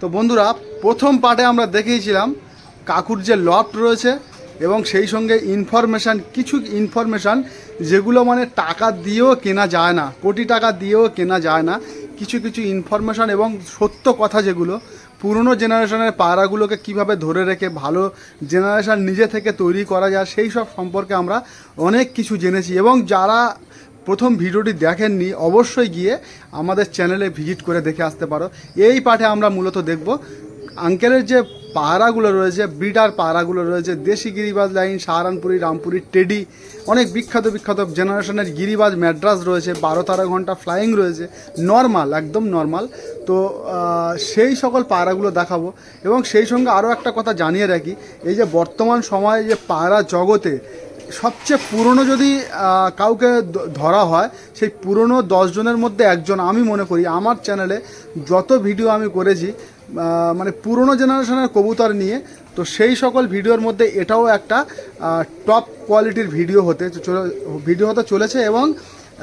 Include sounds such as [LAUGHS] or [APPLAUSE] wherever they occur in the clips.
তো বন্ধুরা, প্রথম পার্টে আমরা দেখিয়েছিলাম কাকুর যে লফট রয়েছে এবং সেই সঙ্গে ইনফরমেশান কিছু ইনফরমেশান যেগুলো মানে টাকা দিয়েও কেনা যায় না, কোটি টাকা দিয়েও কেনা যায় না, কিছু কিছু ইনফরমেশান এবং সত্য কথা যেগুলো, পুরনো জেনারেশনের পায়রাগুলোকে কীভাবে ধরে রেখে ভালো জেনারেশান নিজে থেকে তৈরি করা যায়, সেই সব সম্পর্কে আমরা অনেক কিছু জেনেছি এবং যারা প্রথম ভিডিওটি দেখেননি, অবশ্যই গিয়ে আমাদের চ্যানেলে ভিজিট করে দেখে আসতে পারো। এই পাঠে আমরা মূলত দেখব, আঙ্কেলের যে পাহারাগুলো রয়েছে, ব্রিডার পাহারাগুলো রয়েছে, দেশি গিরিবাজ লাইন, সাহারানপুরি, রামপুরি, টেডি, অনেক বিখ্যাত বিখ্যাত জেনারেশনের গিরিবাজ ম্যাড্রাস রয়েছে, বারো তেরো ঘণ্টা ফ্লাইং রয়েছে, নর্মাল, একদম নর্মাল। তো সেই সকল পায়রাগুলো দেখাবো এবং সেই সঙ্গে আরও একটা কথা জানিয়ে রাখি, এই যে বর্তমান সময়ে যে পায়রা জগতে সবচেয়ে পুরনো যদি কাউকে ধরা হয়, সেই পুরনো দশজনের মধ্যে একজন আমি মনে করি। আমার চ্যানেলে যত ভিডিও আমি করেছি মানে পুরনো জেনারেশনের কবুতর নিয়ে, তো সেই সকল ভিডিওর মধ্যে এটাও একটা টপ কোয়ালিটির ভিডিও হতে ভিডিও হতে চলেছে এবং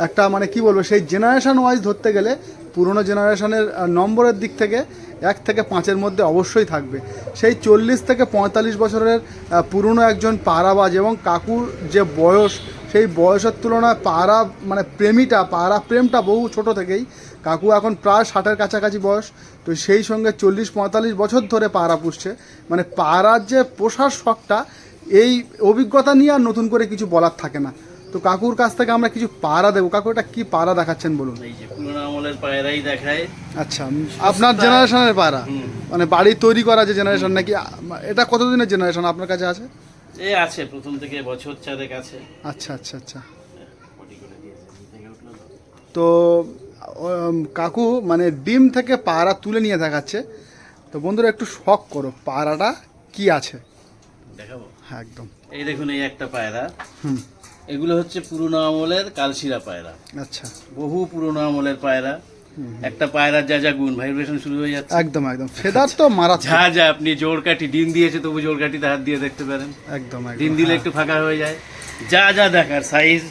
একটা মানে কি বলব, সেই জেনারেশন ওয়াইজ ধরতে গেলে পুরনো জেনারেশনের নম্বরের দিক থেকে এক থেকে পাঁচের মধ্যে অবশ্যই থাকবে। সেই চল্লিশ থেকে পঁয়তাল্লিশ বছরের পুরনো একজন পাড়াবাজ এবং কাকুর যে বয়স, সেই বয়সের তুলনায় পাড়া মানে প্রেমীটা পাড়া প্রেমটা বহু ছোট থেকেই কাকু এখন প্রায় ষাটের কাছাকাছি বয়স। তো সেই সঙ্গে চল্লিশ, পঁয়তাল্লিশ বছর ধরে পাড়া পুষছে। মানে পাড়ার যে পোষার শখটা, এই অভিজ্ঞতা নিয়ে আর নতুন করে কিছু বলার থাকে না। তো কাকুর কাছ থেকে আমরা কিছু পাড়া দেবো। কাকু এটা কি পাড়া দেখাচ্ছেন বলুন? এই যে পুরোনো আমলের পায়রাই দেখায়। আচ্ছা আপনার জেনারেশনের পাড়া? মানে বাড়ি তৈরি করা যে জেনারেশন নাকি এটা কতদিনের জেনারেশন আপনার কাছে আছে? এ আছে প্রথম থেকে বছর চারেক আছে। আচ্ছা আচ্ছা আচ্ছা। তো। কাকু মানে ডিম থেকে পাড়া তুলে নিয়ে দেখাচ্ছে। তো বন্ধুরা একটু শখ করো পাড়াটা কি আছে? দেখাবো? হ্যাঁ একদম। এই দেখুন এই একটা পায়রা। হুম। এগুলো হচ্ছে পুরোনো আমলের কালশিরা পায়রা। আচ্ছা। বহু পুরোনো আমলের পায়রা। একটা পায়রার যা যা গুণ ভাইব্রেশন শুরু হয়ে যাচ্ছে। একদম একদম। ফেদার তো মারা যা যা আপনি জোর কাঠি ডিম দিয়েছে তবু জোর কাঠিতে হাত দিয়ে দেখতে পারেন। একদম ডিম দিলে একটু ফাঁকা হয়ে যায়। যা যা দেখার সাইজ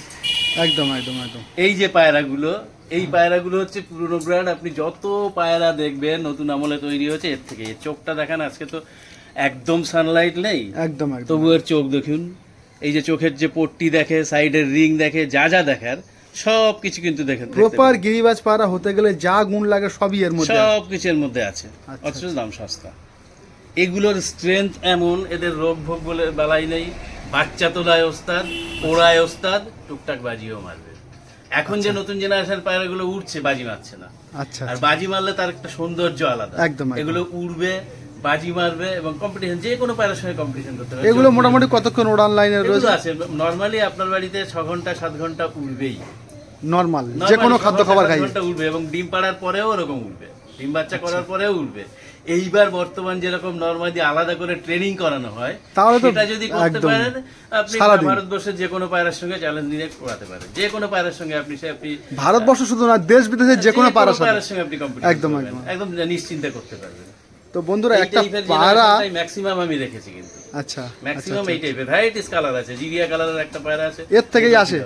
একদম একদম একদম। এই যে পায়রাগুলো এই পায়রাগুলো হচ্ছে পুরনো ব্র্যান্ড আপনি যত পায়রা দেখবেন নতুন আমলে তৈরি হয়েছে এর থেকে। এর চোখটা দেখান আজকে তো একদম সানলাইট নেই। একদম একদম। তবু এর চোখ দেখুন। এই যে চোখের যে পট্টি দেখে সাইডের রিং দেখে যা যা দেখার সব কিছু কিন্তু দেখেন প্রপার গিরিবাজ পাড়া হতে গেলে যা গুণ লাগে সবই এর মধ্যে। সব কিছুর মধ্যে আছে। আচ্ছা, অথচ দাম সস্তা। এগুলোর স্ট্রেংথ এমন এদের রোগ ভোগ বলে বেলাই নেই। বাচ্চা তোলায় ওস্তাদ ওড়ায় ওস্তাদ টুকটাক বাজিও মারবে। এখন যে নতুন জেনারেশন পায়রাগুলো উঠছে বাজি মারছে না। আচ্ছা আর আচ্ছা। বাজি মারলে তার একটা সৌন্দর্য আলাদা। একদম, একদম। এগুলো উড়বে বাজি মারবে এবং কম্পিটিশন যে কোনো পায়রার সঙ্গে কম্পিটিশন করতে পারবে। এগুলো মোটামুটি কতক্ষণ ওড়ান লাইনে রয়েছে? আছে। নর্মালি আপনার বাড়িতে ছ ঘণ্টা সাত ঘণ্টা উড়বেই। নর্মাল যে কোনো খাদ্য খাবার খাই। ঘণ্টা উঠবে এবং ডিম পাড়ার পরেও ওরকম উঠবে ডিম বাচ্চা আচ্ছা। করার পরেও উঠবে এইবার বর্তমান যেরকম নর্মালি আলাদা করে ট্রেনিং করানো হয় তাহলে তো সেটা যদি করতে পারেন আপনি। ভারতবর্ষের যে কোনো পায়রার সঙ্গে চ্যালেঞ্জ নিয়ে করাতে পারেন। যে কোনো পায়রার সঙ্গে আপনি সে আপনি ভারতবর্ষ শুধু না দেশ বিদেশে যে কোনো পায়রার সঙ্গে। আপনি কম্পিটিশন একদম। একদম নিশ্চিন্তে করতে পারবেন। তো বন্ধুরা একটা পায়রা ম্যাক্সিমাম আমি রেখেছি কিন্তু। আচ্ছা আচ্ছা ম্যাক্সিমাম এই টাইপের ভ্যারাইটিস কালার আছে জিরিয়া কালারের একটা পায়রা আছে। এর থেকেই আসে?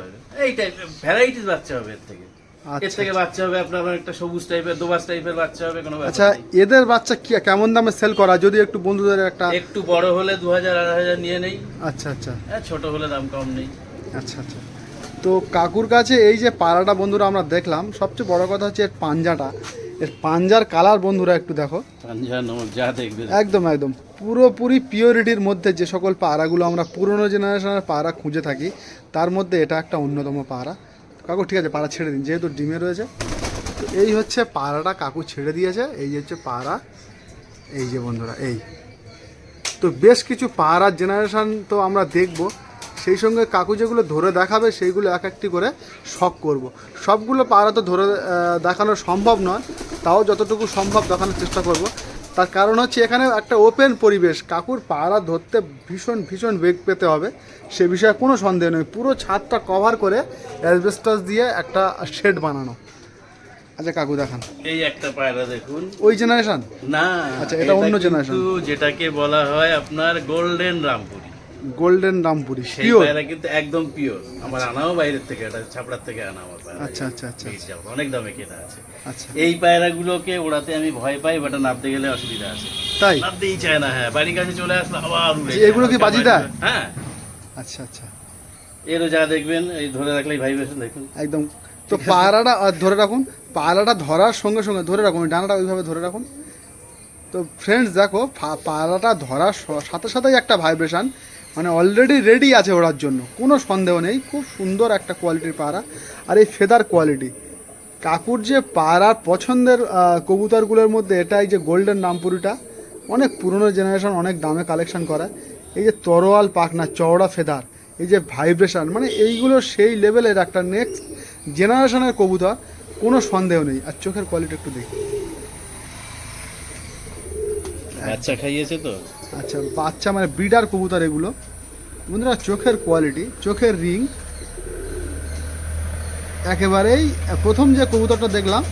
এই টাইপের ভ্যারাইটিস বাচ্চা হবে এর থেকে। এর আচ্ছা থেকে বাচ্চা হবে আপনার একটা সবুজ টাইপের দোবাস টাইপের বাচ্চা হবে কোনো আচ্ছা এদের বাচ্চা কি কেমন দামে সেল করা? যদি একটু বন্ধুদের একটা একটু বড় হলে দু হাজার আড়াই হাজার নিয়ে নেই। আচ্ছা আচ্ছা। হ্যাঁ ছোট হলে দাম কম নেই। আচ্ছা আচ্ছা। তো কাকুর কাছে এই যে পাড়াটা বন্ধুরা আমরা দেখলাম সবচেয়ে বড় কথা হচ্ছে এর পাঞ্জাটা। এর পাঞ্জার কালার বন্ধুরা একটু দেখো। একদম একদম। পুরোপুরি পিওরিটির মধ্যে যে সকল পাড়াগুলো আমরা পুরনো জেনারেশনের পাড়া খুঁজে থাকি তার মধ্যে এটা একটা অন্যতম পাহারা। কাকু ঠিক আছে পাড়া ছেড়ে দিন যেহেতু ডিমে রয়েছে। তো এই হচ্ছে পাড়াটা কাকু ছেড়ে দিয়েছে এই হচ্ছে পাড়া এই যে বন্ধুরা এই। তো বেশ কিছু পাহারার জেনারেশন তো আমরা দেখব। সেই সঙ্গে কাকু যেগুলো ধরে দেখাবে সেইগুলো এক একটি করে শখ করব। সবগুলো পাড়া তো ধরে দেখানো সম্ভব নয় তাও যতটুকু সম্ভব দেখানোর চেষ্টা করব। তার কারণ হচ্ছে এখানে একটা ওপেন পরিবেশ। কাকুর পাড়া ধরতে ভীষণ ভীষণ বেগ পেতে হবে সে বিষয়ে কোনো সন্দেহ নেই। পুরো ছাদটা কভার করে অ্যাসবেস্টাস দিয়ে একটা শেড বানানো। আচ্ছা কাকু দেখান। এই একটা পায়রা দেখুন। ওই জেনারেশন না আচ্ছা, এটা অন্য generation। যেটাকে বলা হয় আপনার গোল্ডেন রামপুরি গোল্ডেন রামপুরি সেই পায়রা কিন্তু একদম পিওর আমার আনাও বাইরের থেকে এটা ছাপড়ার থেকে আনা আমার পায়রা। আচ্ছা, আচ্ছা, আচ্ছা। অনেক দামে কেনা আছে। আচ্ছা। এই পায়রাগুলোকে ওড়াতে আমি ভয় পাই বাট নামতে গেলে অসুবিধা আছে। তাই? নামতেই চায় না হ্যাঁ। বাড়ির কাছে চলে আসলে আবার উড়ে এগুলো কি বাজি দেয়? হ্যাঁ। আচ্ছা আচ্ছা। এরও যা দেখবেন এই ধরে রাখলেই ভাইব্রেশন দেখুন। একদম। তো পায়রাটা ধরে রাখুন। পায়রাটা ধরার সঙ্গে সঙ্গে ধরে রাখুন ডানাটা ওইভাবে ধরে রাখুন। তো ফ্রেন্ডস দেখো পায়রাটা ধরার সাথে সাথেই একটা ভাইব্রেশন মানে অলরেডি রেডি আছে ওড়ার জন্য। কোনো সন্দেহ নেই, খুব সুন্দর একটা কোয়ালিটির পায়রা আর এই ফেদার কোয়ালিটি কাকুর যে পায়রার পছন্দের কবুতরগুলোর মধ্যে এটাই যে গোল্ডেন নামপুরিটা, অনেক পুরনো জেনারেশন অনেক দামে কালেকশন করা। এই যে তরোয়াল পাখনা, চওড়া ফেদার এই যে ভাইব্রেশন মানে এইগুলো সেই লেভেলের একটা নেক্সট জেনারেশনের কবুতর, কোনো সন্দেহ নেই। আর চোখের কোয়ালিটি একটু দেখি। আচ্ছা খাইয়েছে তো? আচ্ছা বাচ্চা মানে ব্রিডার কবুতর এগুলো। বন্ধুরা চোখের কোয়ালিটি চোখের রিং একেবারেই প্রথম যে কবুতরটা দেখলাম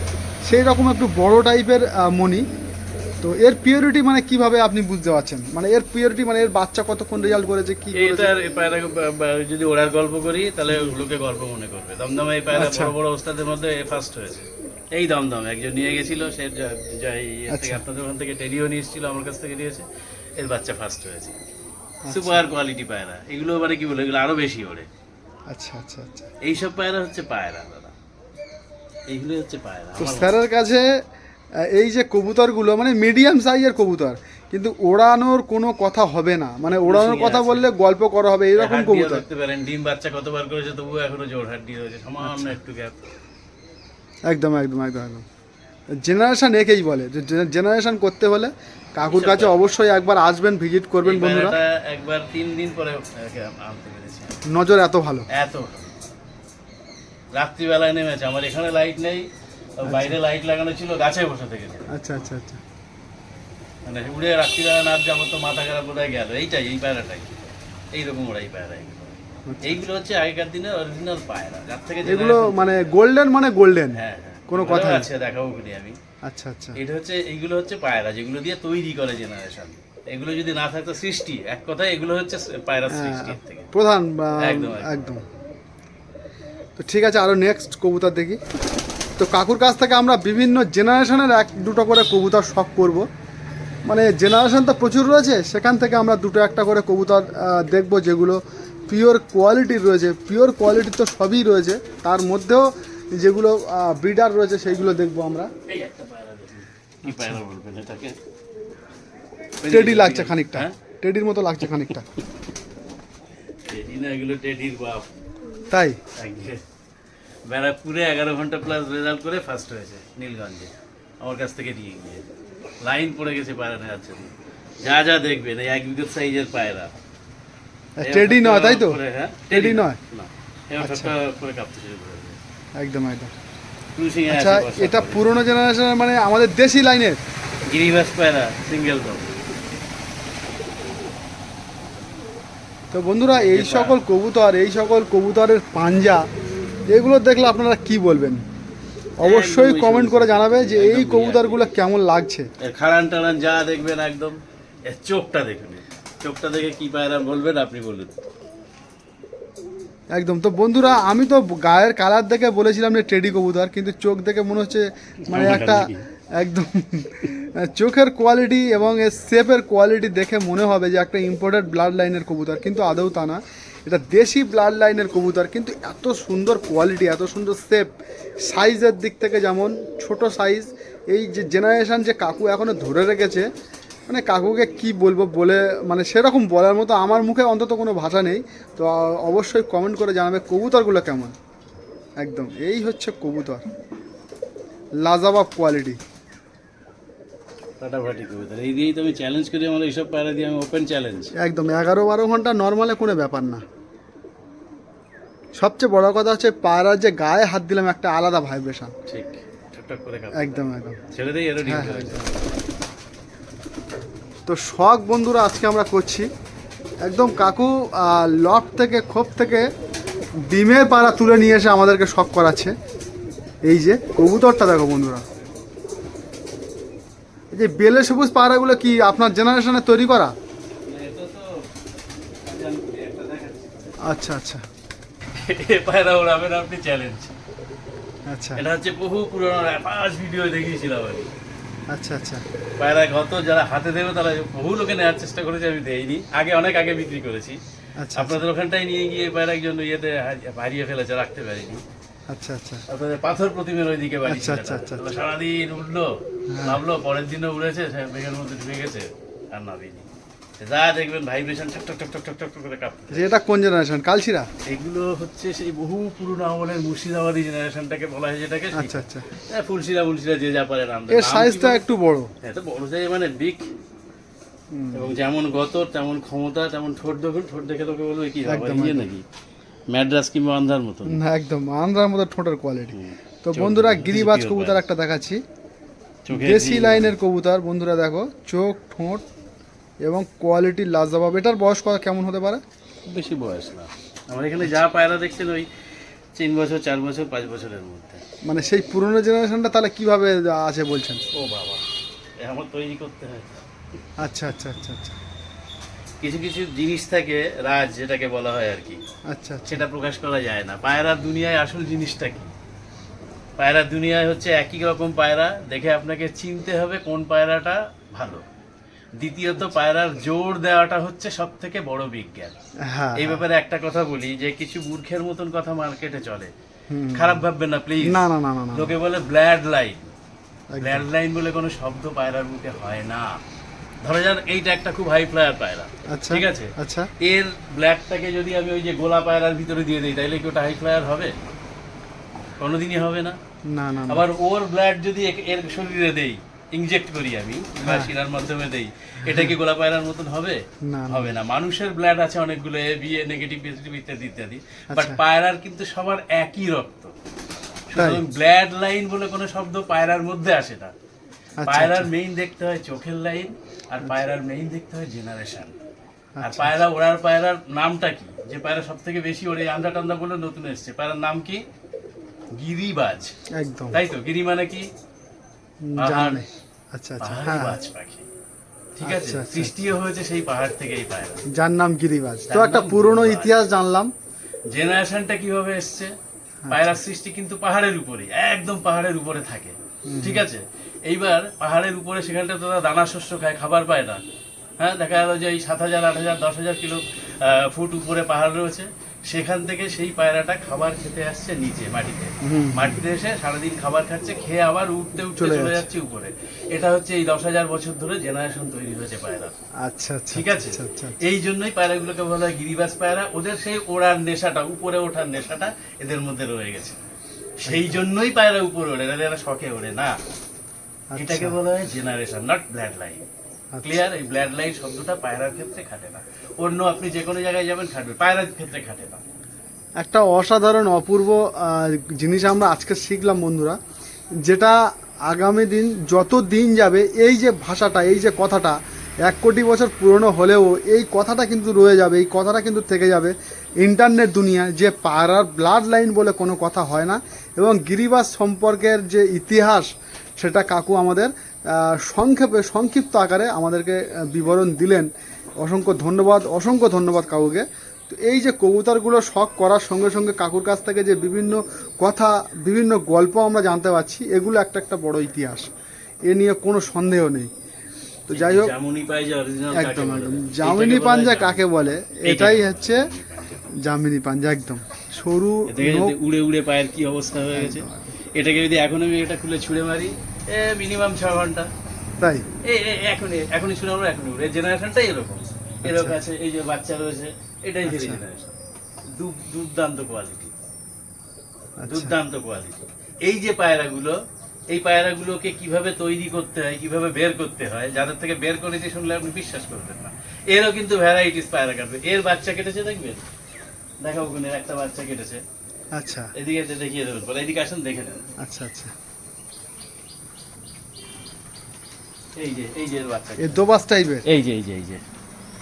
সেই রকম একটু বড় টাইপের মনি তো এর পিওরিটি মানে কীভাবে আপনি বুঝতে পারছেন? মানে এর পিওরিটি মানে এর বাচ্চা কতক্ষণ রেজাল্ট করেছে কি যদি ওড়ার গল্প করি তাহলে লোকে গল্প মনে করবে। দমদমে এই পায়রা আচ্ছা। বড় বড় ওস্তাদের মধ্যে ফার্স্ট হয়েছে। এই দমদম একজন নিয়ে গেছিল সে যা- যা এই থেকে আচ্ছা। আপনাদের ওখান থেকে টেরিও নিয়ে এসেছিল আমার কাছ থেকে নিয়েছে এর বাচ্চা ফার্স্ট হয়েছে। আচ্ছা। সুপার কোয়ালিটি পায়রা। এগুলো মানে কি বলে? এগুলো আরও বেশি ওড়ে। আচ্ছা আচ্ছা আচ্ছা। এইসব পায়রা হচ্ছে পায়রা দাদা। এইগুলো হচ্ছে পায়রা। তো স্যারের কাছে এই যে কবুতরগুলো মানে মিডিয়াম সাইজের কবুতর কিন্তু ওড়ানোর কোনো কথা হবে না। মানে ওড়ানোর কথা বললে গল্প করা হবে এইরকম কবুতর। দেখতে পারেন। ডিম বাচ্চা কতবার করেছে তবুও এখনও জোর হাড্ডি রয়েছে সামান্য একটু গ্যাপ একদম একদম একদম একদম। জেনারেশন একেই বলে। জেনারেশন করতে হলে কাকুর কাছে অবশ্যই একবার আসবেন ভিজিট করবেন বন্ধুরা। একবার তিন দিন পরে আনতে পেরেছি। নজর এত ভালো। এত রাত্রিবেলায় নেমেছে আমার এখানে লাইট নেই বাইরে লাইট লাগানো ছিল গাছে বসে থেকেছে আচ্ছা আচ্ছা আচ্ছা। মানে উড়ে রাত্রিবেলা নাচ যাব তো মাথা খারাপ কোথায় গেল? এইটাই এই পায়রাটাই। এইরকম ওরা এই পায়রা এইগুলো হচ্ছে আগেকার দিনে অরিজিনাল পায়রা। যার থেকে এগুলো মানে গোল্ডেন মানে গোল্ডেন হ্যাঁ হ্যাঁ। কোনো কথা আছে দেখাবো আমি। আচ্ছা আচ্ছা। এটা হচ্ছে এইগুলো হচ্ছে পায়রা যেগুলো দিয়ে তৈরি করে জেনারেশন এগুলো যদি না থাকতো সৃষ্টি। এক কথায় এগুলো হচ্ছে পায়রা সৃষ্টি থেকে। প্রধান একদম, একদম। তো ঠিক আছে আরও নেক্সট কবুতর দেখি। তো কাকুর কাছ থেকে আমরা বিভিন্ন জেনারেশনের এক দুটো করে কবুতর শখ করব। মানে জেনারেশন তো প্রচুর রয়েছে সেখান থেকে আমরা দুটো একটা করে কবুতর দেখব যেগুলো পিওর কোয়ালিটির রয়েছে। পিওর কোয়ালিটি তো সবই রয়েছে। তার মধ্যেও যেগুলো ব্রিডার রয়েছে সেইগুলো দেখব আমরা এই একটা পায়রা দেখুন কি পায়রা বলবেন এটাকে টেডি লাগছে খানিকটা। হ্যাঁ? টেডির মতো লাগছে খানিকটা। টেডি না এগুলো টেডির বাপ। তাই? ব্যারাকপুরে এগারো ঘণ্টা প্লাস রেজাল্ট করে ফার্স্ট হয়েছে নীলগঞ্জে। আমার কাছ থেকে নিয়ে গিয়ে। লাইন পড়ে গেছে পায়রা নেওয়ার জন্য যা যা দেখবেন এই এক বিঘত সাইজের পায়রা। টেডি নয় তাই তো? করে, হ্যাঁ? টেডি নয়? না এবার আচ্ছা। করে কাঁপতে শুরু করেছে একদম একদম। ক্রুশিং আচ্ছা এটা। পুরনো জেনারেশনের মানে আমাদের দেশি লাইনের। গিরিবাস পায়রা সিঙ্গেল দম তো বন্ধুরা এই সকল কবুতর এই সকল কবুতরের পাঞ্জা এগুলো দেখলে আপনারা কি বলবেন? অবশ্যই কমেন্ট করে জানাবে যে এই কবুতরগুলো কেমন লাগছে। খাড়ান টাড়ান যা দেখবেন একদম চোখটা দেখুন। চোখটা দেখে কি পায়রা বলবেন আপনি বলুন। একদম। তো বন্ধুরা আমি তো গায়ের কালার দেখে বলেছিলাম যে টেডি কবুতর কিন্তু চোখ দেখে মনে হচ্ছে মানে একটা একদম চোখের কোয়ালিটি এবং এর শেপের কোয়ালিটি দেখে মনে হবে যে একটা ইম্পোর্টেড ব্লাড লাইনের কবুতর কিন্তু আদৌ তা না। এটা দেশি ব্লাড লাইনের কবুতর কিন্তু এত সুন্দর কোয়ালিটি এত সুন্দর শেপ সাইজের দিক থেকে যেমন ছোট সাইজ এই যে জেনারেশান যে কাকু এখনও ধরে রেখেছে মানে কাকুকে কি বলব বলে মানে সেরকম বলার মতো আমার মুখে অন্তত কোনো ভাষা নেই। তো অবশ্যই কমেন্ট করে জানাবে কবুতরগুলো কেমন। একদম এই হচ্ছে কবুতর। লাজাবাব কোয়ালিটি ফাটাফাটি কবিতা এই দিয়েই তো আমি চ্যালেঞ্জ করি আমার এইসব পায়রা দিয়ে আমি ওপেন চ্যালেঞ্জ একদম এগারো বারো ঘণ্টা নর্মালে কোনো ব্যাপার না। সবচেয়ে বড় কথা হচ্ছে পায়রার যে গায়ে হাত দিলাম একটা আলাদা ভাইব্রেশন ঠিক করে একদম একদম। ছেড়ে দেই এরও হ্যাঁ। তো শখ বন্ধুরা আজকে আমরা করছি। একদম কাকু লট থেকে খোপ থেকে ডিমের পাড়া তুলে নিয়ে এসে আমাদেরকে শখ করাচ্ছে। এই যে কবুতরটা দেখো বন্ধুরা। এই যে বেলে সবুজ পাড়াগুলো কি আপনার জেনারেশনে তৈরি করা? আচ্ছা আচ্ছা। [LAUGHS] পায়রা ওড়াবেন আপনি চ্যালেঞ্জ আচ্ছা। এটা হচ্ছে বহু পুরোনো ভিডিও দেখিয়েছিলাম আমি। আচ্ছা আচ্ছা। পায়রা গত যারা হাতে দেবে তারা বহু লোকে নেওয়ার চেষ্টা করেছে আমি দেইনি। আগে অনেক আগে বিক্রি করেছি। আচ্ছা আপনাদের ওখানটায় নিয়ে গিয়ে পায়রা একজন ইয়েতে হারিয়ে- ফেলেছে রাখতে পারিনি। আচ্ছা আচ্ছা। আপনাদের পাথর প্রতিমের ওইদিকে বাড়ি আচ্ছা, আচ্ছা, আচ্ছা, সারাদিন উঠল নামলো পরের দিনও উড়েছে বেগের মধ্যে ঢুকে গেছে আর নামিনি। যা দেখবেন ভাইব্রেশন ঠক ঠক ঠক ঠক ঠক ঠক করে কাঁপতে যে এটা কোন জেনারেশন কালচিরা এগুলো হচ্ছে সেই বহু পুরনো আমলের মুর্শিদাবাদী জেনারেশনটাকে বলা হয় যেটাকে আচ্ছা আচ্ছা। হ্যাঁ, ফুলশিরা ফুলশিরা যে যা পারে নাম এর সাইজটা একটু বড়। এত বড় সাইজ মানে বিগ এবং যেমন গত তেমন ক্ষমতা তেমন ঠোঁট দেখুন ঠোঁট দেখে তোকে বলবে কি একদম, ইয়ে নাকি? ম্যাড্রাস কিংবা আন্ধার মতন। না একদম আন্ধ্রার মতো ঠোঁটের কোয়ালিটি তো বন্ধুরা গিরিবাজ কবুতর একটা দেখাচ্ছি। দেশি লাইনের কবুতর বন্ধুরা দেখো চোখ ঠোঁট এবং কোয়ালিটি লাজবাব এটার বয়স কেমন হতে পারে? বেশি বয়স না। আমার এখানে যা পায়রা দেখছেন ওই তিন বছর চার বছর পাঁচ বছরের মধ্যে। মানে সেই পুরনো জেনারেশনটা তাহলে কীভাবে আছে বলছেন? ও বাবা আমার তৈরি করতে হয়। আচ্ছা আচ্ছা আচ্ছা আচ্ছা। কিছু কিছু জিনিস থাকে রাজ যেটাকে বলা হয় আর কি। আচ্ছা আচ্ছা। সেটা প্রকাশ করা যায় না। পায়রার দুনিয়ায় আসল জিনিসটা কি? পায়রার দুনিয়ায় হচ্ছে একই রকম পায়রা। দেখে আপনাকে চিনতে হবে কোন পায়রাটা ভালো। দ্বিতীয়ত পায়রার জোর দেওয়াটা হচ্ছে সব থেকে বড় বিজ্ঞান। হ্যাঁ এই ব্যাপারে একটা কথা বলি যে কিছু মূর্খের মতন কথা মার্কেটে চলে। খারাপ ভাববেন না প্লিজ না না না না লোকে বলে ব্ল্যাড লাইন। ব্ল্যাড লাইন বলে কোনো শব্দ পায়রার মুখে হয় না। ধরো যান এইটা একটা খুব হাই ফ্লায়ার পায়রা। আচ্ছা ঠিক আছে? আচ্ছা। এর ব্ল্যাকটাকে যদি আমি ওই যে গোলা পায়রার ভিতরে দিয়ে দিই তাহলে কি ওটা হাই ফ্লায়ার হবে? কোনোদিনই হবে না। না না না। আবার ওর ব্ল্যাড যদি এর শরীরে দেই ইনজেক্ট করি আমি বা হ্যাঁ। শিরার মাধ্যমে দেই। এটা কি গোলা পায়রার মতন হবে। হবে না। মানুষের ব্লাড আছে অনেকগুলো A B A negative positive ইত্যাদি ইত্যাদি। বাট আচ্ছা। পায়রার কিন্তু সবার একই রক্ত। সুতরাং ব্লাড লাইন বলে কোনো শব্দ পায়রার মধ্যে আসে না। আচ্ছা পায়রার আচ্ছা। মেইন দেখতে হয় চোখের লাইন আর পায়রার মেইন দেখতে হয় জেনারেশন আর আচ্ছা। পায়রা ওড়ার পায়রার নামটা কি? যে পায়রা সব থেকে বেশি ওড়ে আন্দা টান্দা বলে নতুন এসছে। পায়রার নাম কি? গিরিবাজ। একদম। তাই তো? গিরি মানে কি? জানে আচ্ছা আচ্ছা হ্যাঁ। বাজ পাখি। ঠিক আছে? আচ্ছা, আচ্ছা। সৃষ্টিও হয়েছে সেই পাহাড় থেকে এই পায়রা যার নাম গিরিবাজ। তো একটা পুরনো ইতিহাস জানলাম। জেনারেশনটা কীভাবে এসছে? আচ্ছা। পায়রার সৃষ্টি কিন্তু পাহাড়ের উপরে একদম পাহাড়ের উপরে থাকে। ঠিক আছে? এইবার পাহাড়ের উপরে সেখানটা তারা দানা শস্য খায় খাবার পায় না। হ্যাঁ দেখা গেল যে এই সাত হাজার আট হাজার দশ হাজার কিলো ফুট উপরে পাহাড় রয়েছে। সেখান থেকে সেই পায়রাটা খাবার খেতে আসছে নিচে মাটিতে। মাটিতে এসে সারাদিন খাবার খাচ্ছে খেয়ে আবার উঠতে উঠতে চলে যাচ্ছে। উপরে। এটা হচ্ছে এই দশ হাজার বছর ধরে জেনারেশন তৈরি হয়েছে পায়রা। আচ্ছা আচ্ছা ঠিক আছে? আচ্ছা আচ্ছা। এই জন্যই পায়রাগুলোকে বলা হয় গিরিবাস পায়রা। ওদের সেই ওড়ার নেশাটা উপরে ওঠার নেশাটা এদের মধ্যে রয়ে গেছে। সেই জন্যই পায়রা উপরে ওড়ে এরা শখে ওড়ে না। এটাকে বলা হয় generation not blood line clear এই ব্লাড লাইন শব্দটা পায়রার ক্ষেত্রে খাটে না। অন্য আপনি যে কোনো জায়গায় যাবেন খাটবে। পায়রার ক্ষেত্রে খাটে না। একটা অসাধারণ অপূর্ব জিনিস আমরা আজকে শিখলাম বন্ধুরা যেটা আগামী দিন যত দিন যাবে এই যে ভাষাটা এই যে কথাটা এক কোটি বছর পুরনো হলেও এই কথাটা কিন্তু রয়ে যাবে এই কথাটা কিন্তু থেকে যাবে ইন্টারনেট দুনিয়ায় যে পাড়ার ব্লাড লাইন বলে কোনো কথা হয় না। এবং গিরিবাস সম্পর্কের যে ইতিহাস সেটা কাকু আমাদের সংক্ষেপে সংক্ষিপ্ত আকারে আমাদেরকে বিবরণ দিলেন। অসংখ্য ধন্যবাদ অসংখ্য ধন্যবাদ কাকুকে। তো এই যে কবুতরগুলো শখ করার সঙ্গে সঙ্গে কাকুর কাছ থেকে যে বিভিন্ন কথা বিভিন্ন গল্প আমরা জানতে পারছি এগুলো একটা একটা বড় ইতিহাস। এ নিয়ে কোনো সন্দেহ নেই। তো যাই হোক একদম একদম। জামিনী পাঞ্জা কাকে বলে এটাই হচ্ছে জামিনী পাঞ্জা একদম। সরু উড়ে উড়ে পায়ের কি অবস্থা হয়ে গেছে? এটাকে যদি এখন আমি এটা খুলে ছুঁড়ে মারি মিনিমাম ছ ঘণ্টা। তাই? এই এই- এখনই এখনই শুনে আমরা এখনই। উড়ে জেনারেশনটাই এরকম। এরকম আছে এই যে বাচ্চা রয়েছে এটাই ধীরে আচ্ছা। জেনারেশন দুর্দান্ত কোয়ালিটি আচ্ছা। দুর্দান্ত কোয়ালিটি এই যে পায়রাগুলো এই পায়রাগুলোকে কীভাবে তৈরি করতে হয় কীভাবে বের করতে হয় যাদের থেকে বের করেছে শুনলে আপনি বিশ্বাস করবেন না। এরও কিন্তু ভ্যারাইটিস পায়রা কাটবে। এর বাচ্চা কেটেছে দেখবেন? দেখাও গুণের একটা বাচ্চা কেটেছে। আচ্ছা। এদিকে দেখিয়ে দেবেন পরে এদিকে আসেন দেখে নেন। আচ্ছা আচ্ছা। এই যে এই যে বাচ্চা এ দোবাস টাইপের? এই যে এই যে এই যে।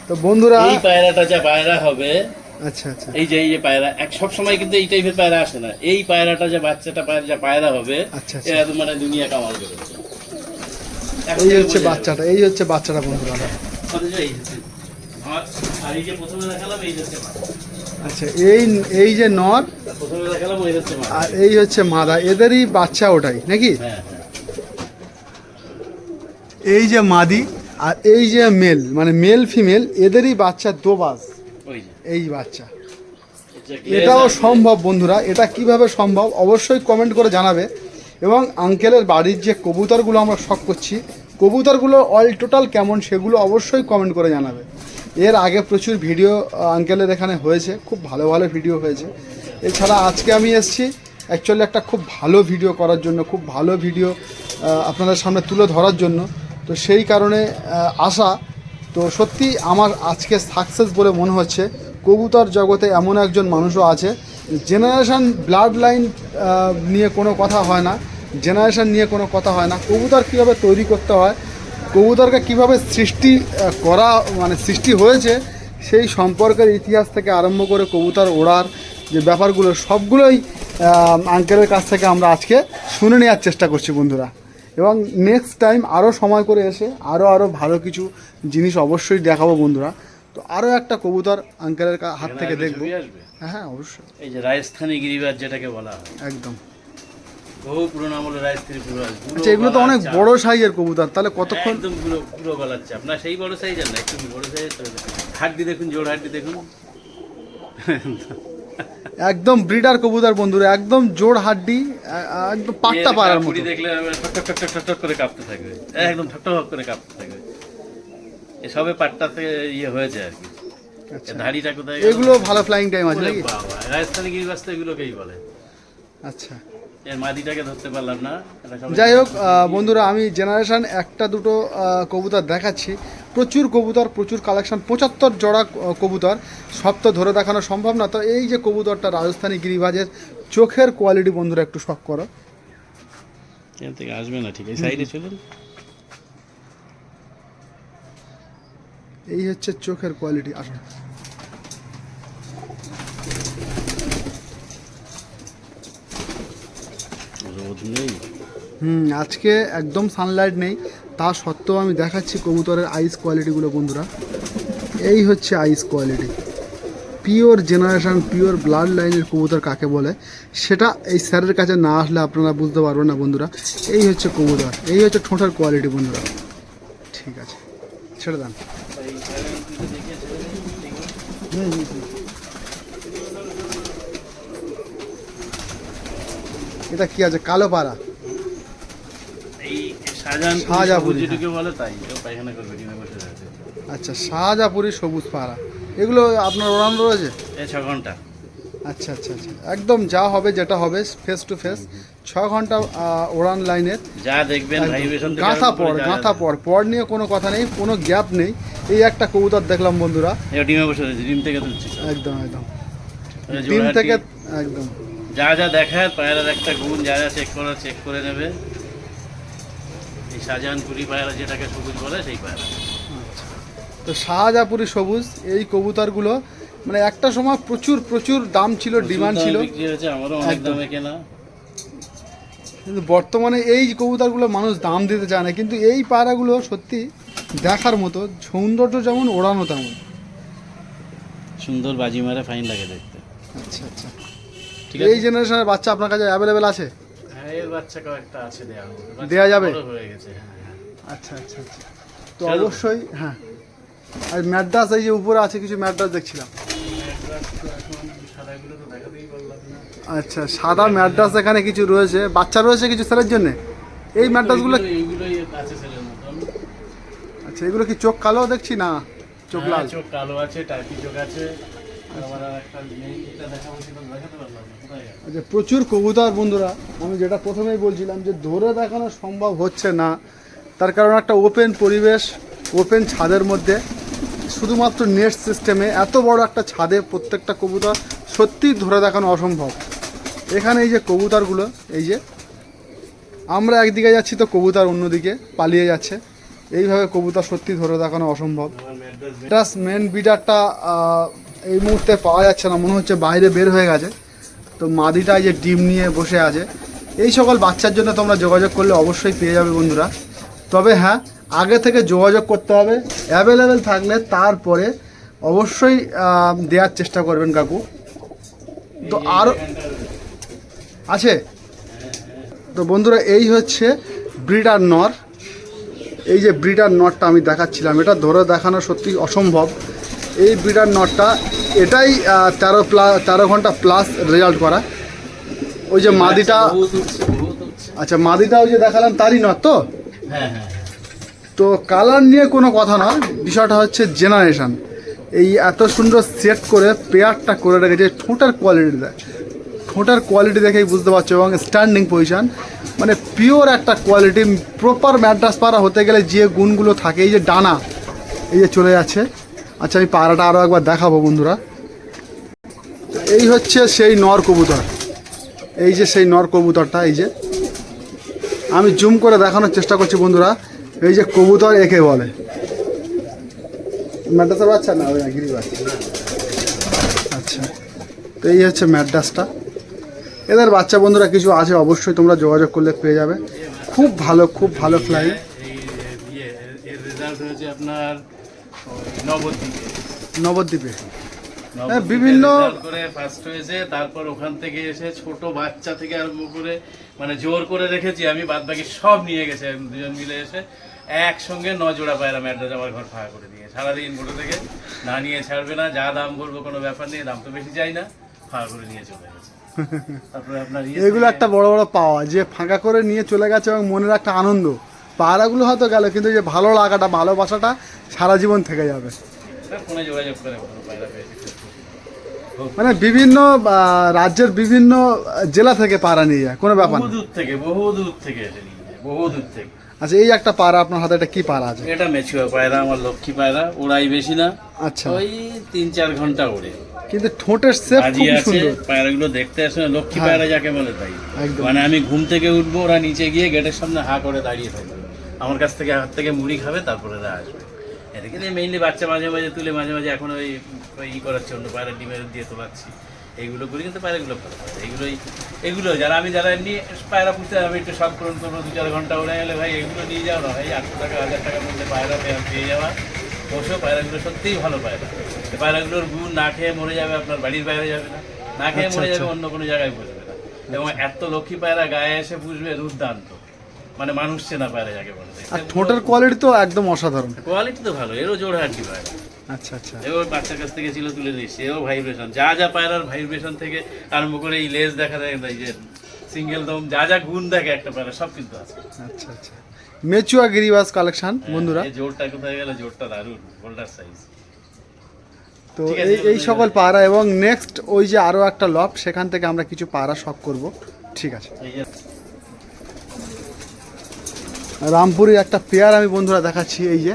তো বন্ধুরা এই পায়রাটা যা পায়রা হবে আচ্ছা আচ্ছা। এই যে এই যে পায়রা এক সব সময় কিন্তু এই টাইপের পায়রা আসে না। এই পায়রাটা যে বাচ্চাটা পায়রা যা পায়রা হবে আচ্ছা, আচ্ছা। এরা তো মানে দুনিয়া কামাল এখন এই হচ্ছে বাচ্চাটা এই হচ্ছে বাচ্চাটা বন্ধুরা। আর এই যে প্রথমে দেখালাম এই হচ্ছে আচ্ছা এই এই যে নর। আর এই হচ্ছে মাদা এদেরই বাচ্চা ওটাই নাকি? হ্যাঁ হ্যাঁ। এই যে মাদি আর এই যে মেল মানে মেল ফিমেল এদেরই বাচ্চা দোবাজ। এই বাচ্চা। এটাও সম্ভব বন্ধুরা এটা কীভাবে সম্ভব অবশ্যই কমেন্ট করে জানাবে। এবং আঙ্কেলের বাড়ির যে কবুতরগুলো আমরা শখ করছি কবুতরগুলো অল টোটাল কেমন সেগুলো অবশ্যই কমেন্ট করে জানাবে। এর আগে প্রচুর ভিডিও আঙ্কেলের এখানে হয়েছে খুব ভালো ভালো ভিডিও হয়েছে। এছাড়া আজকে আমি এসেছি অ্যাকচুয়ালি একটা খুব ভালো ভিডিও করার জন্য খুব ভালো ভিডিও আপনাদের সামনে তুলে ধরার জন্য। তো সেই কারণে আসা তো সত্যি আমার আজকে সাকসেস বলে মনে হচ্ছে। কবুতর জগতে এমন একজন মানুষও আছে। জেনারেশান ব্লাড লাইন নিয়ে কোনো কথা হয় না। জেনারেশান নিয়ে কোনো কথা হয় না। কবুতর কীভাবে তৈরি করতে হয়, কবুতরকে কীভাবে সৃষ্টি করা মানে সৃষ্টি হয়েছে, সেই সম্পর্কের ইতিহাস থেকে আরম্ভ করে কবুতর ওড়ার যে ব্যাপারগুলো, সবগুলোই আঙ্কেলের কাছ থেকে আমরা আজকে শুনে নেওয়ার চেষ্টা করছি বন্ধুরা। এবং নেক্সট টাইম আরও সময় করে এসে আরও আরও ভালো কিছু জিনিস অবশ্যই দেখাবো বন্ধুরা। তো আরও একটা কবুতর আঙ্কেলের হাত থেকে দেখব। হ্যাঁ হ্যাঁ অবশ্যই। এই যে রাজস্থানী গিরিবাজ যেটাকে বলা হয়। একদম। বহু পুরোনো আমলে রাজস্থানী গিরিবাজ। পুরো আচ্ছা এগুলো তো অনেক। বড় সাইজের কবুতর তাহলে কতক্ষণ? একদম পুরো পুরো গলার চাপ। না সেই বড় সাইজের না একটু বড় সাইজের হাড্ডি দেখুন জোড় হাড্ডি দেখুন। একদম ব্রিডার কবুতর বন্ধুরা একদম জোড় হাড্ডি একদম পাট্টা পাড়ার মতো। দেখলে ঠক করে কাঁপতে থাকবে। একদম ঠক ঠক করে কাঁপতে থাকবে। এসবে পাট্টাতে ইয়ে হয়েছে আর কি। আচ্ছা। এর কোথায় এগুলো ভালো ফ্লাইং টাইম আছে নাকি? রাজস্থানী এগুলোকেই বলে। আচ্ছা। মাদিটাকে ধরতে পারলাম না। যাই হোক বন্ধুরা আমি জেনারেশন একটা দুটো কবুতর দেখাচ্ছি। প্রচুর কবুতর প্রচুর কালেকশন পঁচাত্তর জোড়া কবুতর। সব তো ধরে দেখানো সম্ভব না। তো এই যে কবুতরটা রাজস্থানী গিরিবাজের চোখের কোয়ালিটি বন্ধুরা একটু শখ করো। এখান থেকে আসবে না ঠিক এই সাইডে চলুন। এই হচ্ছে চোখের কোয়ালিটি আসুন রোদ নেই। হুম আজকে একদম সানলাইট নেই। তা সত্ত্বেও আমি দেখাচ্ছি কবুতরের আইস কোয়ালিটিগুলো বন্ধুরা। এই হচ্ছে eyes quality pure generation pure blood লাইনের কবুতর কাকে বলে, সেটা এই স্যারের কাছে না আসলে আপনারা বুঝতে পারবেন না, বন্ধুরা। এই হচ্ছে কবুতর, এই হচ্ছে ঠোঁটার কোয়ালিটি বন্ধুরা। ঠিক আছে, ছেড়ে দেন। এটা কি আছে? কালো পাড়া। এই শাহজাহান বলে তাই পায়খানা করবে ডিমে বসে আছে আচ্ছা শাহজাপুরি সবুজ পাড়া। এগুলো আপনার ওড়ানো রয়েছে? এই ছ ঘণ্টা। আচ্ছা আচ্ছা আচ্ছা। একদম যা হবে যেটা হবে ফেস টু ফেস ছ ঘণ্টা ওড়ান লাইনের। যা দেখবেন গাঁথা পড় গাঁথা পড়। পড় নিয়ে কোনো কথা নেই কোনো গ্যাপ নেই। এই একটা কবুতর দেখলাম বন্ধুরা। ডিমে বসে রয়েছে ডিম থেকে তুলছি। একদম একদম। ডিম থেকে একদম। যা যা দেখায় পায়রার একটা গুণ যা যা চেক করা চেক করে নেবে। শাহজাহানপুরি পায়রা যেটাকে সবুজ বলে সেই পায়রা। তো শাহজাপুরি সবুজ এই কবুতরগুলো মানে একটা সময় প্রচুর প্রচুর দাম ছিল ডিমান্ড ছিল। কেনা। কিন্তু বর্তমানে এই কবুতরগুলো মানুষ দাম দিতে চায় না কিন্তু এই পায়রাগুলো সত্যি দেখার মতো সৌন্দর্য যেমন ওড়ানো তেমন। সুন্দর বাজি মারে ফাইন লাগে দেখতে। আচ্ছা আচ্ছা। ঠিক এই জেনারেশনের বাচ্চা আপনার কাছে অ্যাভেলেবেল আছে? এর বাচ্চা কয়েকটা আছে দেওয়া হবে। দেয়া যাবে? হয়ে গেছে হ্যাঁ। আচ্ছা আচ্ছা আচ্ছা। তো অবশ্যই হ্যাঁ। আর ম্যাড্রাস এই যে উপরে আছে কিছু ম্যাড্রাস দেখছিলাম। আচ্ছা সাদা ম্যাড্রাস এখানে কিছু রয়েছে। বাচ্চা রয়েছে কিছু সেলের জন্য? এই ম্যাড্রাসগুলো আচ্ছা এগুলো কি চোখ কালো দেখছি না? চোখ হ্যাঁ, লাল? চোখ কালো আছে টাইপি চোখ আছে। আচ্ছা। প্রচুর কবুতর বন্ধুরা আমি যেটা প্রথমেই বলছিলাম যে ধরে দেখানো সম্ভব হচ্ছে না। তার কারণ একটা ওপেন পরিবেশ ওপেন ছাদের মধ্যে শুধুমাত্র নেট সিস্টেমে এত বড় একটা ছাদে প্রত্যেকটা কবুতর সত্যিই ধরে দেখানো অসম্ভব। এখানে এই যে কবুতরগুলো এই যে আমরা একদিকে যাচ্ছি তো কবুতর অন্যদিকে পালিয়ে যাচ্ছে। এইভাবে কবুতর সত্যি ধরে দেখানো অসম্ভব। এটা মেন বিডারটা এই মুহূর্তে পাওয়া যাচ্ছে না, মনে হচ্ছে বাইরে বের হয়ে গেছে। তো মাদিটা যে ডিম নিয়ে বসে আছে। এই সকল বাচ্চার জন্য তোমরা যোগাযোগ করলে অবশ্যই পেয়ে যাবে বন্ধুরা। তবে হ্যাঁ আগে থেকে যোগাযোগ করতে হবে। অ্যাভেলেবেল থাকলে তারপরে অবশ্যই দেওয়ার চেষ্টা করবেন কাকু। তো আরও আছে? তো বন্ধুরা, এই হচ্ছে ব্রিডার নর। এই যে ব্রিডার নটটা আমি দেখাচ্ছিলাম। এটা ধরে দেখানো সত্যি অসম্ভব। এই ব্রিডার নটটা এটাই তেরো প্লাস তেরো ঘণ্টা প্লাস রেজাল্ট করা। ওই যে মাদিটা উঠছে, বহুত উঠছে। আচ্ছা মাদিটা ওই যে দেখালাম তারই নট তো? হ্যাঁ হ্যাঁ তো কালার নিয়ে কোনো কথা নয় বিষয়টা হচ্ছে জেনারেশান এই এত সুন্দর সেট করে পেয়ারটা করে রেখেছে ঠোঁটার কোয়ালিটি দেয় ঠোঁটার কোয়ালিটি দেখেই বুঝতে পারছ এবং স্ট্যান্ডিং পজিশন মানে পিওর একটা কোয়ালিটি প্রপার ম্যাড্রাস পাড়া হতে গেলে যে গুণগুলো থাকে এই যে ডানা এই যে চলে যাচ্ছে। আচ্ছা আমি পাড়াটা আরও একবার দেখাবো বন্ধুরা। এই হচ্ছে সেই নর কবুতর। এই যে সেই নর কবুতরটা, এই যে। আমি জুম করে দেখানোর চেষ্টা করছি বন্ধুরা। এই যে কবুতর একে বলে। ম্যাডাসের বাচ্চা না, ওই গিরি বাচ্চা আচ্ছা তো এই হচ্ছে ম্যাড্রাসটা এদের বাচ্চা বন্ধুরা কিছু আছে, অবশ্যই তোমরা যোগাযোগ করলে পেয়ে যাবে। খুব ভালো খুব ভালো ফ্লাই এই এর রেজাল্ট হয়েছে আপনার নবদ্বীপে। নবদ্বীপে। নবদ্বীপে বিভিন্ন- করে ফার্স্ট হয়েছে তারপর ওখান থেকে এসে ছোট বাচ্চা থেকে আরম্ভ করে মানে জোর করে রেখেছি আমি বাদ বাকি সব নিয়ে গেছে দুজন মিলে এসে একসঙ্গে ন জোড়া পায়রা ম্যাড্রাস আমার ঘর ফাঁকা করে দিয়ে সারাদিন বসে থেকে না নিয়ে ছাড়বে না যা দাম করব কোনো ব্যাপার নেই দাম তো বেশি চাই না ফাঁকা করে নিয়ে চলে গেছে। তারপরে আপনার ইয়ে এগুলো একটা বড় বড় পাওয়া যে ফাঁকা করে নিয়ে চলে গেছে এবং মনের একটা আনন্দ। পাড়াগুলো হয়তো গেল কিন্তু যে ভালো লাগাটা ভালোবাসাটা সারা জীবন থেকে যাবে। মানে বিভিন্ন রাজ্যের বিভিন্ন জেলা থেকে পাড়া নিয়ে যায় কোনো ব্যাপার না। দূর থেকে বহু দূর থেকে বহু দূর থেকে। আচ্ছা এই একটা পাড়া আপনার হাতে এটা কি পাড়া আছে? এটা মেচুয়া পায়রা আমার লক্ষ্মী পায়রা ওড়াই বেশি না। আচ্ছা। ওই তিন চার ঘণ্টা ওড়ে কিন্তু ঠোঁটের শেপ খুব সুন্দর। পায়রাগুলো দেখতে আসে লক্ষ্মী হ্যাঁ। পায়রা যাকে বলে তাই। মানে আমি ঘুম থেকে উঠবো ওরা নিচে গিয়ে গেটের সামনে হা করে দাঁড়িয়ে থাকবে। আমার কাছ থেকে হাত থেকে মুড়ি খাবে তারপরে ওরা আসবে। এদিকে মেইনলি বাচ্চা মাঝে মাঝে তুলে মাঝে মাঝে এখন ওই ওই ই করাচ্ছে অন্য পায়রা ডিমের দিয়ে তো তোলাচ্ছি। এইগুলো করি কিন্তু পায়রাগুলো ভালো পায়রা। এগুলোই এগুলো যারা আমি যারা এমনি পায়রা পুষতে আমি একটু শখ পূরণ করব দু চার ঘণ্টা ওরা গেলে ভাই এগুলো নিয়ে যাও না ভাই আটশো টাকা হাজার টাকার মধ্যে পায়রা পেয়ে পেয়ে যাওয়া। অবশ্য পায়রাগুলো সত্যিই ভালো পায়রা। এই পায়রাগুলোর গুণ না খেয়ে মরে যাবে আপনার বাড়ির বাইরে যাবে না। না খেয়ে আচ্ছা, মরে যাবে আচ্ছা। অন্য কোনো জায়গায় বসবে না। এবং এত লক্ষ্মী পায়রা গায়ে এসে পুষবে দুর্দান্ত। মানে মানুষ চেনা পায়রা যাকে বলে। আর ঠোঁটের কোয়ালিটি তো একদম অসাধারণ। কোয়ালিটি তো ভালো এরও জোর হাড্ডি পায়রা আচ্ছা আচ্ছা। এও বাচ্চার কাছ থেকে ছিল তুলে দিয়েছি এও ভাইব্রেশন যা যা পায়রার ভাইব্রেশন থেকে আরম্ভ করে এই লেজ দেখা যায় এই যে সিঙ্গেল দম যা যা গুণ দেখে একটা পায়রা সব কিন্তু আছে। আচ্ছা আচ্ছা। মেচুয়া গিরিবাস কালেকশন বন্ধুরা। জোরটা কোথায় গেল? জোরটা দারুণ হোল্ডার সাইজ তো এই এই সকল পাড়া এবং নেক্সট ওই যে আরও একটা লফট সেখান থেকে আমরা কিছু পাড়া শখ করব। ঠিক আছে। এই যে রামপুরের একটা পেয়ার আমি বন্ধুরা দেখাচ্ছি এই যে।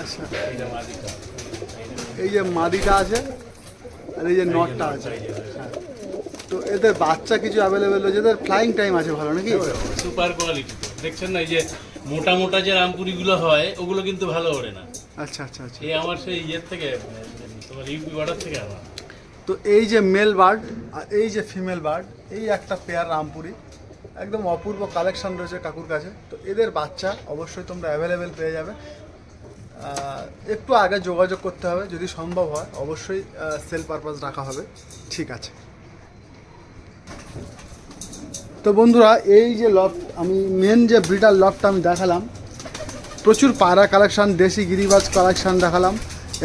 আচ্ছা। এই যে মাদিটা আছে আর এই যে নটটা আছে। তো এদের বাচ্চা কিছু অ্যাভেলেবেল রয়েছে এদের ফ্লাইং টাইম আছে ভালো নাকি? সুপার কোয়ালিটি দেখছেন না এই যে মোটা মোটা যে রামপুরিগুলো হয় ওগুলো কিন্তু ভালো ওড়ে না। আচ্ছা আচ্ছা আচ্ছা। এই আমার সেই ইয়ের থেকে তোমার ইউপি বর্ডার থেকে আমার। তো এই যে মেল বার্ড আর এই যে ফিমেল বার্ড এই একটা পেয়ার রামপুরি। একদম অপূর্ব কালেকশন রয়েছে কাকুর কাছে। তো এদের বাচ্চা অবশ্যই তোমরা অ্যাভেলেবেল পেয়ে যাবে। একটু আগে যোগাযোগ করতে হবে, যদি সম্ভব হয়, অবশ্যই সেল পারপাস রাখা হবে। ঠিক আছে। তো বন্ধুরা, এই যে লফট আমি মেন যে ব্রিডার লফটটা আমি দেখালাম, প্রচুর পায়রা কালেকশন দেশি গিরিবাজ কালেকশন দেখালাম,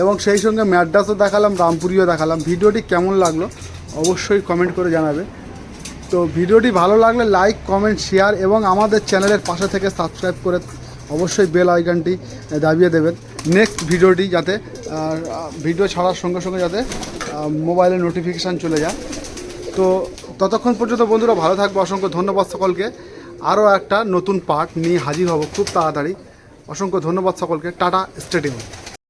এবং সেই সঙ্গে ম্যাড্রাসও দেখালাম, রামপুরিও দেখালাম। ভিডিওটি কেমন লাগল, অবশ্যই কমেন্ট করে জানাবে। তো ভিডিওটি ভালো লাগলে লাইক, কমেন্ট, শেয়ার এবং আমাদের চ্যানেলের পাশে থেকে সাবস্ক্রাইব করে অবশ্যই বেল আইকনটি দাবিয়ে দেবেন। নেক্সট ভিডিওটি যাতে ভিডিও ছাড়ার সঙ্গে সঙ্গে যাতে মোবাইলে নোটিফিকেশান চলে যায়। তো ততক্ষণ পর্যন্ত বন্ধুরা ভালো থাকবে, অসংখ্য ধন্যবাদ সকলকে। আরও একটা নতুন পার্ট নিয়ে হাজির হব খুব তাড়াতাড়ি। অসংখ্য ধন্যবাদ সকলকে। Tata, stadium.